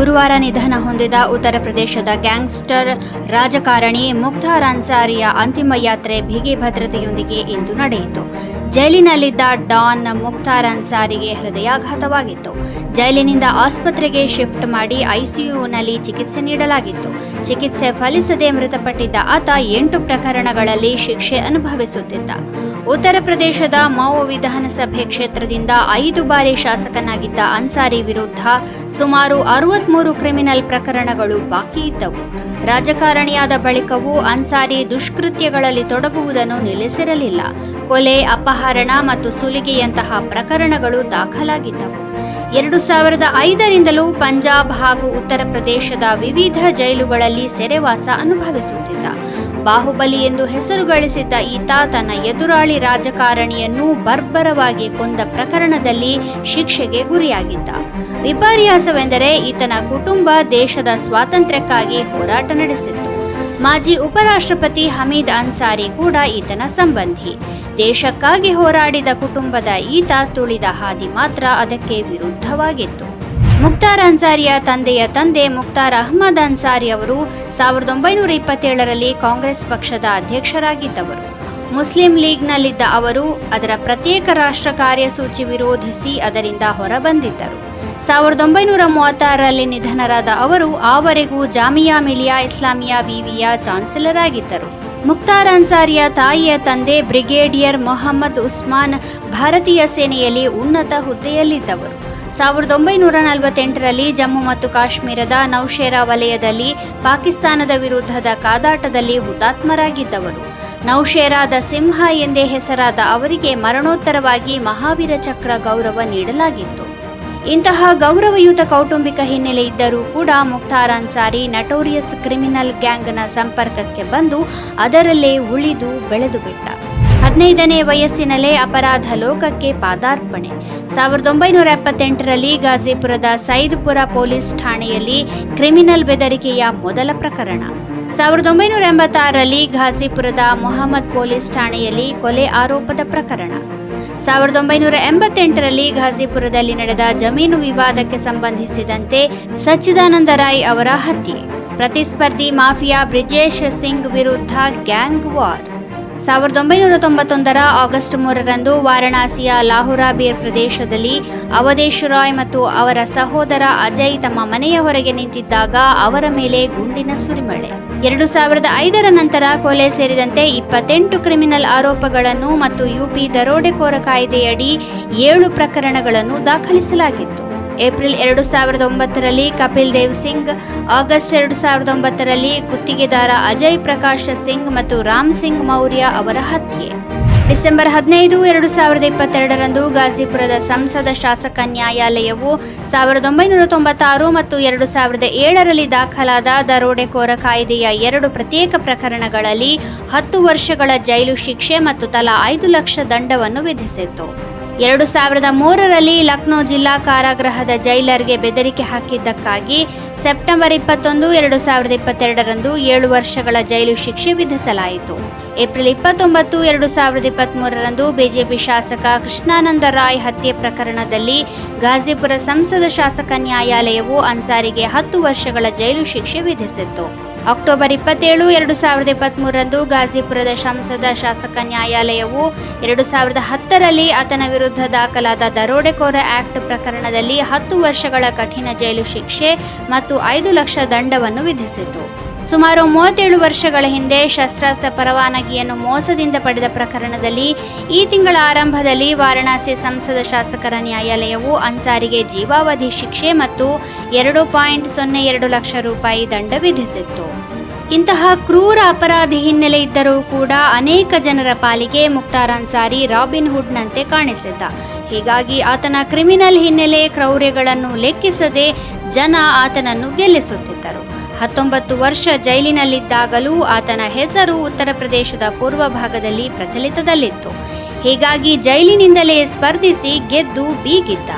ಗುರುವಾರ ನಿಧನ ಹೊಂದಿದ ಉತ್ತರ ಪ್ರದೇಶದ ಗ್ಯಾಂಗ್ಸ್ಟರ್ ರಾಜಕಾರಣಿ ಮುಕ್ತಾರ್ ಅನ್ಸಾರಿಯ ಅಂತಿಮ ಯಾತ್ರೆ ಬಿಗಿ ಭದ್ರತೆಯೊಂದಿಗೆ ಇಂದು ನಡೆಯಿತು. ಜೈಲಿನಲ್ಲಿದ್ದ ಡಾನ್ ಮುಕ್ತಾರ್ ಅನ್ಸಾರಿಗೆ ಹೃದಯಾಘಾತವಾಗಿತ್ತು. ಜೈಲಿನಿಂದ ಆಸ್ಪತ್ರೆಗೆ ಶಿಫ್ಟ್ ಮಾಡಿ ಐಸಿಯುನಲ್ಲಿ ಚಿಕಿತ್ಸೆ ನೀಡಲಾಗಿತ್ತು. ಚಿಕಿತ್ಸೆ ಫಲಿಸದೆ ಮೃತಪಟ್ಟಿದ್ದ ಆತ ಎಂಟು ಪ್ರಕರಣಗಳಲ್ಲಿ ಶಿಕ್ಷೆ ಅನುಭವಿಸುತ್ತಿದ್ದ. ಉತ್ತರ ಪ್ರದೇಶದ ಮೌ ವಿಧಾನಸಭೆ ಕ್ಷೇತ್ರದಿಂದ ಐದು ಬಾರಿ ಶಾಸಕನಾಗಿದ್ದ ಅನ್ಸಾರಿ ವಿರುದ್ಧ ಸುಮಾರು ಅರವತ್ಮೂರು ಕ್ರಿಮಿನಲ್ ಪ್ರಕರಣಗಳು ಬಾಕಿ ಇದ್ದವು. ರಾಜಕಾರಣಿಯಾದ ಬಳಿಕವೂ ಅನ್ಸಾರಿ ದುಷ್ಕೃತ್ಯಗಳಲ್ಲಿ ತೊಡಗುವುದನ್ನು ನಿಲ್ಲಿಸಿರಲಿಲ್ಲ. ಕೊಲೆ, ಅಪಹರಣ ಮತ್ತು ಸುಲಿಗೆಯಂತಹ ಪ್ರಕರಣಗಳು ದಾಖಲಾಗಿದ್ದವು. ಎರಡು ಸಾವಿರದ ಐದರಿಂದಲೂ ಪಂಜಾಬ್ ಹಾಗೂ ಉತ್ತರ ಪ್ರದೇಶದ ವಿವಿಧ ಜೈಲುಗಳಲ್ಲಿ ಸೆರೆವಾಸ ಅನುಭವಿಸುತ್ತಿದ್ದ. ಬಾಹುಬಲಿ ಎಂದು ಹೆಸರು ಗಳಿಸಿದ್ದ ಈತ ತನ್ನ ಎದುರಾಳಿ ರಾಜಕಾರಣಿಯನ್ನು ಬರ್ಬರವಾಗಿ ಕೊಂದ ಪ್ರಕರಣದಲ್ಲಿ ಶಿಕ್ಷೆಗೆ ಗುರಿಯಾಗಿದ್ದ. ವಿಪರ್ಯಾಸವೆಂದರೆ ಈತನ ಕುಟುಂಬ ದೇಶದ ಸ್ವಾತಂತ್ರ್ಯಕ್ಕಾಗಿ ಹೋರಾಟ ನಡೆಸಿತ್ತು. ಮಾಜಿ ಉಪರಾಷ್ಟ್ರಪತಿ ಹಮೀದ್ ಅನ್ಸಾರಿ ಕೂಡ ಈತನ ಸಂಬಂಧಿ. ದೇಶಕ್ಕಾಗಿ ಹೋರಾಡಿದ ಕುಟುಂಬದ ಈತ ತುಳಿದ ಹಾದಿ ಮಾತ್ರ ಅದಕ್ಕೆ ವಿರುದ್ಧವಾಗಿತ್ತು. ಮುಕ್ತಾರ್ ಅನ್ಸಾರಿಯ ತಂದೆಯ ತಂದೆ ಮುಕ್ತಾರ್ ಅಹ್ಮದ್ ಅನ್ಸಾರಿ ಅವರು ಸಾವಿರದ ಒಂಬೈನೂರ ಇಪ್ಪತ್ತೇಳರಲ್ಲಿ ಕಾಂಗ್ರೆಸ್ ಪಕ್ಷದ ಅಧ್ಯಕ್ಷರಾಗಿದ್ದವರು. ಮುಸ್ಲಿಂ ಲೀಗ್ನಲ್ಲಿದ್ದ ಅವರು ಅದರ ಪ್ರತ್ಯೇಕ ರಾಷ್ಟ್ರ ಕಾರ್ಯಸೂಚಿ ವಿರೋಧಿಸಿ ಅದರಿಂದ ಹೊರಬಂದಿದ್ದರು. ಸಾವಿರದ ಒಂಬೈನೂರ ಮೂವತ್ತಾರರಲ್ಲಿ ನಿಧನರಾದ ಅವರು ಆವರೆಗೂ ಜಾಮಿಯಾ ಮಿಲಿಯಾ ಇಸ್ಲಾಮಿಯಾ ವಿವಿಯ ಚಾನ್ಸಲರ್ ಆಗಿದ್ದರು. ಮುಕ್ತಾರ್ ಅನ್ಸಾರಿಯ ತಾಯಿಯ ತಂದೆ ಬ್ರಿಗೇಡಿಯರ್ ಮೊಹಮ್ಮದ್ ಉಸ್ಮಾನ್ ಭಾರತೀಯ ಸೇನೆಯಲ್ಲಿ ಉನ್ನತ ಹುದ್ದೆಯಲ್ಲಿದ್ದವರು. ಸಾವಿರದ ಒಂಬೈನೂರ ನಲವತ್ತೆಂಟರಲ್ಲಿ ಜಮ್ಮು ಮತ್ತು ಕಾಶ್ಮೀರದ ನೌಶೇರಾ ವಲಯದಲ್ಲಿ ಪಾಕಿಸ್ತಾನದ ವಿರುದ್ಧದ ಕಾದಾಟದಲ್ಲಿ ಹುತಾತ್ಮರಾಗಿದ್ದವರು. ನೌಶೇರಾದ ಸಿಂಹ ಎಂದೇ ಹೆಸರಾದ ಅವರಿಗೆ ಮರಣೋತ್ತರವಾಗಿ ಮಹಾವೀರ ಚಕ್ರ ಗೌರವ ನೀಡಲಾಗಿತ್ತು. ಇಂತಹ ಗೌರವಯುತ ಕೌಟುಂಬಿಕ ಹಿನ್ನೆಲೆ ಇದ್ದರೂ ಕೂಡ ಮುಕ್ತಾರ್ ಅನ್ಸಾರಿ ನಟೋರಿಯಸ್ ಕ್ರಿಮಿನಲ್ ಗ್ಯಾಂಗ್ನ ಸಂಪರ್ಕಕ್ಕೆ ಬಂದು ಅದರಲ್ಲೇ ಉಳಿದು ಬೆಳೆದು ಬಿಟ್ಟ. ಹದಿನೈದನೇ ವಯಸ್ಸಿನಲ್ಲೇ ಅಪರಾಧ ಲೋಕಕ್ಕೆ ಪಾದಾರ್ಪಣೆ. ಸಾವಿರದ ಒಂಬೈನೂರ ಎಪ್ಪತ್ತೆಂಟರಲ್ಲಿ ಗಾಜಿಪುರದ ಸೈದ್ಪುರ ಪೊಲೀಸ್ ಠಾಣೆಯಲ್ಲಿ ಕ್ರಿಮಿನಲ್ ಬೆದರಿಕೆಯ ಮೊದಲ ಪ್ರಕರಣ. ಸಾವಿರದ ಒಂಬೈನೂರ ಎಂಬತ್ತಾರರಲ್ಲಿ ಘಾಜಿಪುರದ ಮೊಹಮ್ಮದ್ ಪೊಲೀಸ್ ಠಾಣೆಯಲ್ಲಿ ಕೊಲೆ ಆರೋಪದ ಪ್ರಕರಣ. ಸಾವಿರದ ಒಂಬೈನೂರ ಎಂಬತ್ತೆಂಟರಲ್ಲಿ ಘಾಜಿಪುರದಲ್ಲಿ ನಡೆದ ಜಮೀನು ವಿವಾದಕ್ಕೆ ಸಂಬಂಧಿಸಿದಂತೆ ಸಚ್ಚಿದಾನಂದ ರಾಯ್ ಅವರ ಹತ್ಯೆ. ಪ್ರತಿಸ್ಪರ್ಧಿ ಮಾಫಿಯಾ ಬ್ರಿಜೇಶ್ ಸಿಂಗ್ ವಿರುದ್ಧ ಗ್ಯಾಂಗ್ ವಾರ್. ಸಾವಿರದ ಒಂಬೈನೂರ ತೊಂಬತ್ತೊಂದರ ಆಗಸ್ಟ್ ಮೂರರಂದು ವಾರಣಾಸಿಯ ಲಾಹುರಾಬೀರ್ ಪ್ರದೇಶದಲ್ಲಿ ಅವಧೇಶ್ ರಾಯ್ ಮತ್ತು ಅವರ ಸಹೋದರ ಅಜಯ್ ತಮ್ಮ ಮನೆಯ ಹೊರಗೆ ನಿಂತಿದ್ದಾಗ ಅವರ ಮೇಲೆ ಗುಂಡಿನ ಸುರಿಮಳೆ. ಎರಡು ಸಾವಿರದ ಐದರ ನಂತರ ಕೊಲೆ ಸೇರಿದಂತೆ ಇಪ್ಪತ್ತೆಂಟು ಕ್ರಿಮಿನಲ್ ಆರೋಪಗಳನ್ನು ಮತ್ತು ಯುಪಿ ದರೋಡೆಕೋರ ಕಾಯ್ದೆಯಡಿ ಏಳು ಪ್ರಕರಣಗಳನ್ನು ದಾಖಲಿಸಲಾಗಿತ್ತು. ಏಪ್ರಿಲ್ ಎರಡು ಸಾವಿರದ ಒಂಬತ್ತರಲ್ಲಿ ಕಪಿಲ್ ದೇವ್ ಸಿಂಗ್, ಆಗಸ್ಟ್ ಎರಡು ಸಾವಿರದ ಒಂಬತ್ತರಲ್ಲಿ ಗುತ್ತಿಗೆದಾರ ಅಜಯ್ ಪ್ರಕಾಶ್ ಸಿಂಗ್ ಮತ್ತು ರಾಮ್ ಸಿಂಗ್ ಮೌರ್ಯ ಅವರ ಹತ್ಯೆ. ಡಿಸೆಂಬರ್ ಹದಿನೈದು ಎರಡು ಸಾವಿರದ ಇಪ್ಪತ್ತೆರಡರಂದು ಗಾಜಿಪುರದ ಸಂಸದ ಶಾಸಕ ನ್ಯಾಯಾಲಯವು ಸಾವಿರದ ಒಂಬೈನೂರ ತೊಂಬತ್ತಾರು ಮತ್ತು ಎರಡು ಸಾವಿರದ ಏಳರಲ್ಲಿ ದಾಖಲಾದ ದರೋಡೆಕೋರ ಕಾಯ್ದೆಯ ಎರಡು ಪ್ರತ್ಯೇಕ ಪ್ರಕರಣಗಳಲ್ಲಿ ಹತ್ತು ವರ್ಷಗಳ ಜೈಲು ಶಿಕ್ಷೆ ಮತ್ತು ತಲಾ ಐದು ಲಕ್ಷ ದಂಡವನ್ನು ವಿಧಿಸಿತ್ತು. ಎರಡು ಸಾವಿರದ ಮೂರರಲ್ಲಿ ಲಕ್ನೋ ಜಿಲ್ಲಾ ಕಾರಾಗೃಹದ ಜೈಲರ್ಗೆ ಬೆದರಿಕೆ ಹಾಕಿದ್ದಕ್ಕಾಗಿ ಸೆಪ್ಟೆಂಬರ್ ಇಪ್ಪತ್ತೊಂದು ಎರಡು ಸಾವಿರದ ಇಪ್ಪತ್ತೆರಡರಂದು ಏಳು ವರ್ಷಗಳ ಜೈಲು ಶಿಕ್ಷೆ ವಿಧಿಸಲಾಯಿತು. ಏಪ್ರಿಲ್ ಇಪ್ಪತ್ತೊಂಬತ್ತು ಎರಡು ಸಾವಿರದ ಇಪ್ಪತ್ತ್ಮೂರರಂದು ಬಿಜೆಪಿ ಶಾಸಕ ಕೃಷ್ಣಾನಂದ ರಾಯ್ ಹತ್ಯೆ ಪ್ರಕರಣದಲ್ಲಿ ಗಾಜಿಪುರ ಸಂಸದ ಶಾಸಕ ನ್ಯಾಯಾಲಯವು ಅನ್ಸಾರಿಗೆ ಹತ್ತು ವರ್ಷಗಳ ಜೈಲು ಶಿಕ್ಷೆ ವಿಧಿಸಿತ್ತು. ಅಕ್ಟೋಬರ್ ಇಪ್ಪತ್ತೇಳು, ಎರಡು ಸಾವಿರದ ಇಪ್ಪತ್ತ್ಮೂರರಂದು ಗಾಜಿಪುರದ ಸಂಸದ ಶಾಸಕ ನ್ಯಾಯಾಲಯವು ಎರಡು ಸಾವಿರದ ಹತ್ತರಲ್ಲಿ ಆತನ ವಿರುದ್ಧ ದಾಖಲಾದ ದರೋಡೆಕೋರ ಆಕ್ಟ್ ಪ್ರಕರಣದಲ್ಲಿ ಹತ್ತು ವರ್ಷಗಳ ಕಠಿಣ ಜೈಲು ಶಿಕ್ಷೆ ಮತ್ತು ಐದು ಲಕ್ಷ ದಂಡವನ್ನು ವಿಧಿಸಿತು. ಸುಮಾರು ಮೂವತ್ತೇಳು ವರ್ಷಗಳ ಹಿಂದೆ ಶಸ್ತ್ರಾಸ್ತ್ರ ಪರವಾನಗಿಯನ್ನು ಮೋಸದಿಂದ ಪಡೆದ ಪ್ರಕರಣದಲ್ಲಿ ಈ ತಿಂಗಳ ಆರಂಭದಲ್ಲಿ ವಾರಣಾಸಿ ಸಂಸದ ಶಾಸಕರ ನ್ಯಾಯಾಲಯವು ಅನ್ಸಾರಿಗೆ ಜೀವಾವಧಿ ಶಿಕ್ಷೆ ಮತ್ತು ಎರಡು ಪಾಯಿಂಟ್ ಸೊನ್ನೆ ಎರಡು ಲಕ್ಷ ರೂಪಾಯಿ ದಂಡ ವಿಧಿಸಿತ್ತು. ಇಂತಹ ಕ್ರೂರ ಅಪರಾಧಿ ಹಿನ್ನೆಲೆ ಇದ್ದರೂ ಕೂಡ ಅನೇಕ ಜನರ ಪಾಲಿಗೆ ಮುಕ್ತಾರ್ ಅನ್ಸಾರಿ ರಾಬಿನ್ ಹುಡ್ನಂತೆ ಕಾಣಿಸಿದ್ದ. ಹೀಗಾಗಿ ಆತನ ಕ್ರಿಮಿನಲ್ ಹಿನ್ನೆಲೆ ಕ್ರೌರ್ಯಗಳನ್ನು ಲೆಕ್ಕಿಸದೆ ಜನ ಆತನನ್ನು ಗೆಲ್ಲಿಸುತ್ತಿದ್ದರು. ಹತ್ತೊಂಬತ್ತು ವರ್ಷ ಜೈಲಿನಲ್ಲಿದ್ದಾಗಲೂ ಆತನ ಹೆಸರು ಉತ್ತರ ಪ್ರದೇಶದ ಪೂರ್ವ ಭಾಗದಲ್ಲಿ ಪ್ರಚಲಿತದಲ್ಲಿತ್ತು. ಹೀಗಾಗಿ ಜೈಲಿನಿಂದಲೇ ಸ್ಪರ್ಧಿಸಿ ಗೆದ್ದು ಬೀಗಿದ್ದ.